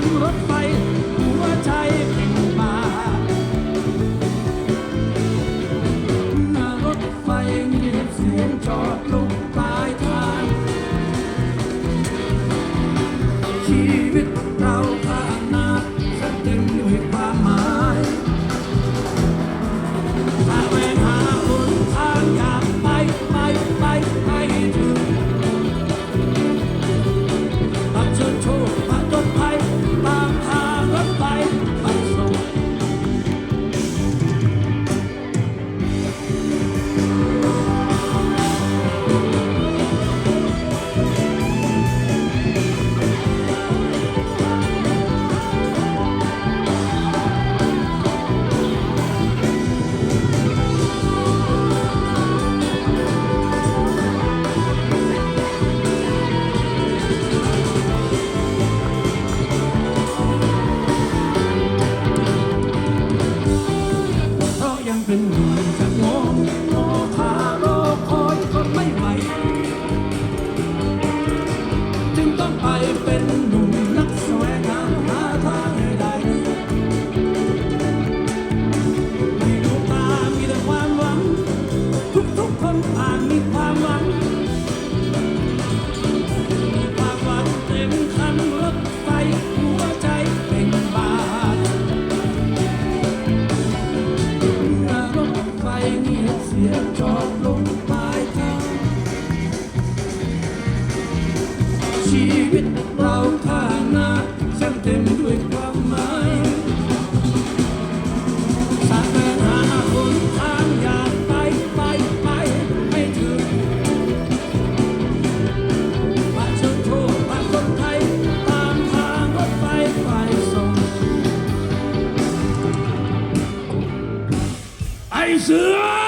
Come on, come on. been เสียงจอดลงไม้ทิ้งชีวิตเราขาน้าช่งเต็มด้วยความหมายสาแม่หาคนทางอยากไปไปไปไม่ถึงบัตรชนโทษบัตรคทยตามทางรถไฟไปส่งไอเสือ